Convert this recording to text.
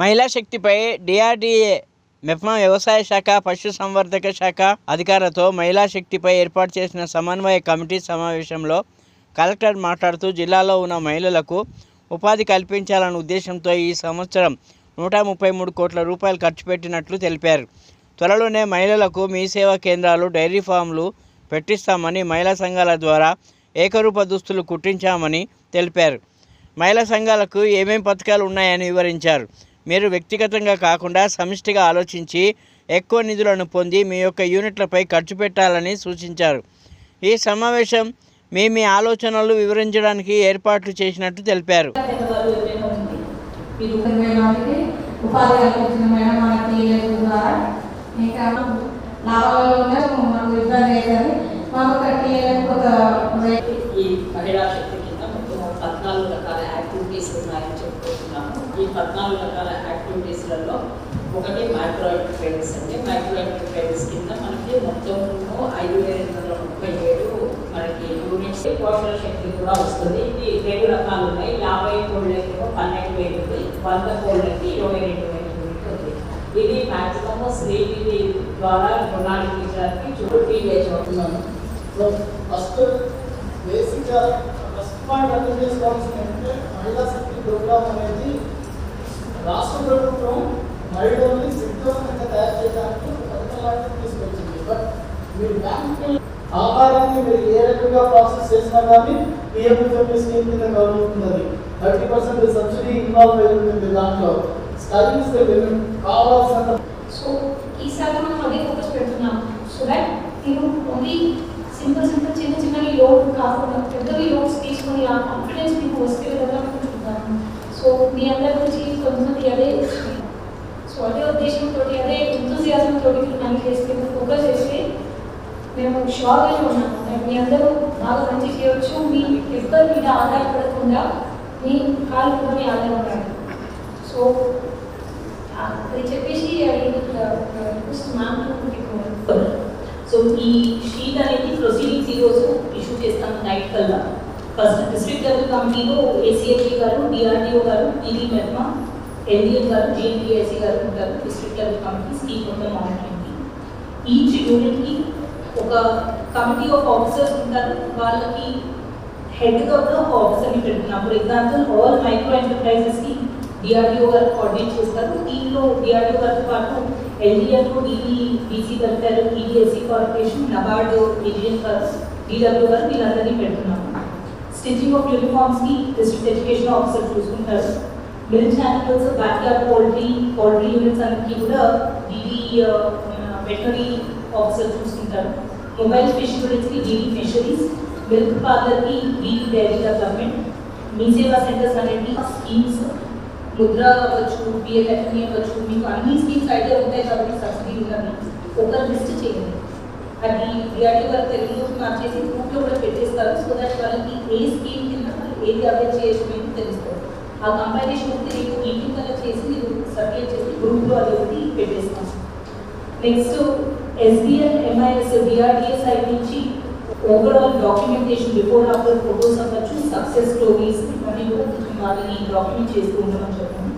మహిళా శక్తిపై డిఆర్డీఏ మెప్మా వ్యవసాయ శాఖ పశుసంవర్ధక శాఖ అధికారులతో మహిళా శక్తిపై ఏర్పాటు చేసిన సమన్వయ కమిటీ సమావేశంలో కలెక్టర్ మాట్లాడుతూ జిల్లాలో ఉన్న మహిళలకు ఉపాధి కల్పించాలన్న ఉద్దేశంతో ఈ సంవత్సరం నూట ముప్పై మూడు కోట్ల రూపాయలు ఖర్చు పెట్టినట్లు తెలిపారు. త్వరలోనే మహిళలకు మీ సేవా కేంద్రాలు డైరీ ఫామ్లు పెట్టిస్తామని మహిళా సంఘాల ద్వారా ఏకరూప దుస్తులు కుట్టించామని తెలిపారు. మహిళా సంఘాలకు ఏమేం పథకాలు ఉన్నాయని వివరించారు. మీరు వ్యక్తిగతంగా కాకుండా సమిష్టిగా ఆలోచించి ఎక్కువ నిధులను పొంది మీ యొక్క యూనిట్లపై ఖర్చు పెట్టాలని సూచించారు. ఈ సమావేశం మీ మీ ఆలోచనలు వివరించడానికి ఏర్పాట్లు చేసినట్టు తెలిపారు. పెద్దవాళ్ళు ఎవరైనా యాక్టివిటీస్ ఉన్నాయని చెప్పుకుంటున్నాము ఈ పద్నాలుగు రకాల యాక్టివిటీస్లలో ఒకటి మైక్రో ఎంటర్ప్రైజెస్ అంటే మైక్రో ఎంటర్ప్రైజెస్ కింద మనకి మొత్తం ఐదు వేల ఎనిమిది వందల ముప్పై ఏడు మనకి యూనిట్స్ పోషణ శక్తి కూడా వస్తుంది. ఇది రెండు రకాలు ఉన్నాయి. యాభై కోళ్ళకేమో పన్నెండు వేలు ఉంది వంద కోళ్ళకి ఇరవై రెండు వేల యూనిట్ ఉంది. ఇది మ్యాక్సిమమ్ శ్రీనిధి ద్వారా రుణాలు తీయడానికి చూడండి అవుతున్నాను ఫస్ట్ బేసిక్గా ఫస్ట్ పాయింట్ అర్థం చేసుకోవాల్సింది మహిళా శక్తి ప్రోగ్రామ్ అనేది రాష్ట్ర ప్రభుత్వం మహిళల్ని శక్తివంతంగా తయారు చేయడానికి ఒక పథకం లాంటిది తీసుకొచ్చింది. బట్ మీరు బ్యాంకు ఆహారాన్ని మీరు ఏ రకంగా ప్రాసెస్ చేసినా కానీ పిఎంఎఫ్ఎంఈ స్కీమ్ కింద కవర్ అవుతుంది థర్టీ పర్సెంట్ సబ్సిడీ ఇన్వాల్వ్ అయి ఉంటుంది దాంట్లో స్టడీస్ కావాల్సిన సో ఈసారి మనం అదే ఫోకస్ పెడుతున్నాం. సో దట్ నేను ఓన్లీ సింపుల్ సింపుల్ చిన్న చిన్నవి లోడ్ కాకుండా పెద్దవి లోడ్స్ మీ అందరి నుంచి కొంచెం అదే సో అదే ఉద్దేశంతో అదే ఎంతూజియాజం తోటి పని చేస్తే ఫోకస్ చేస్తే మేము షాక్ అయి ఉన్నాము మీ అందరూ బాగా మంచి చేయవచ్చు మీ ఎవ్వరి మీద ఆధారపడకుండా మీ కాలు కూడా మీ ఆధారపడాలి సో అది చెప్పేసి సో ఈ షీట్ అనేది ప్రొసీడింగ్స్ ఈరోజు ఇష్యూ చేస్తాం నైట్ కల్లా. ఫస్ట్ డిస్ట్రిక్ట్ లెవెల్ కమిటీలో ఏసీఐజీ గారు డిఆర్డిఓ గారు టీవీ మెర్మా ఎన్డీఎం గారు జేఎన్టీఎస్సీ గారు ఉంటారు. డిస్ట్రిక్ట్ లెవెల్ కమిటీస్ ఈ మొత్తం మానిటరింగ్కి ఈచ్ యూనిట్కి ఒక కమిటీ ఆఫ్ ఆఫీసర్స్ ఉంటారు. వాళ్ళకి హెడ్గా కూడా ఒక ఆఫీసర్ని పెడుతున్నాం ఫర్ ఎగ్జాంపుల్ ఆల్ మైక్రో ఎంటర్ప్రైజెస్కి డిఆర్డిఓ గారు కోఆర్డినేట్ చేస్తారు. టీంలో డిఆర్డిఓ గారితో పాటు LDF DE BC welfare EDSC corporation NABARD Indian గారు డీడబ్ల్యూ గారు వీళ్ళందరినీ stitching of uniform scheme, district education officer Bruce Military animals of backyard poultry, poultry units and Kibula, DD uh, veterinary officer Bruce mobile fish units की DD fisheries milk parlour की DD dairy development Mee Seva centre sanitary schemes मुद्रा बच्चों B L F बच्चों भी कानूनी schemes idea होता है subsidy होगा ओकर लिस्ट चाहिए అది డిఆర్డీ గారు తెలుగులోకి మార్చేసి గ్రూప్లో కూడా పెట్టేస్తారు. సో దట్ వాళ్ళకి ఏ స్కీమ్ కింద వాళ్ళు ఏది అప్లై చేయొచ్చు అనేది తెలుస్తారు ఆ కంపైలేషన్ అయితే మీటింగ్ కల్లా చేసి మీరు సర్క్యులేట్ చేసి గ్రూప్లో అనేది ఒకటి పెట్టేస్తాం next SDL MIS DRDA I నుంచి overall documentation before after photos అవ్వచ్చు సక్సెస్ స్టోరీస్ ఇవన్నీ కూడా కొంచెం వాళ్ళని డాక్యుమెంట్ చేస్తూ ఉండమని చెప్పాను.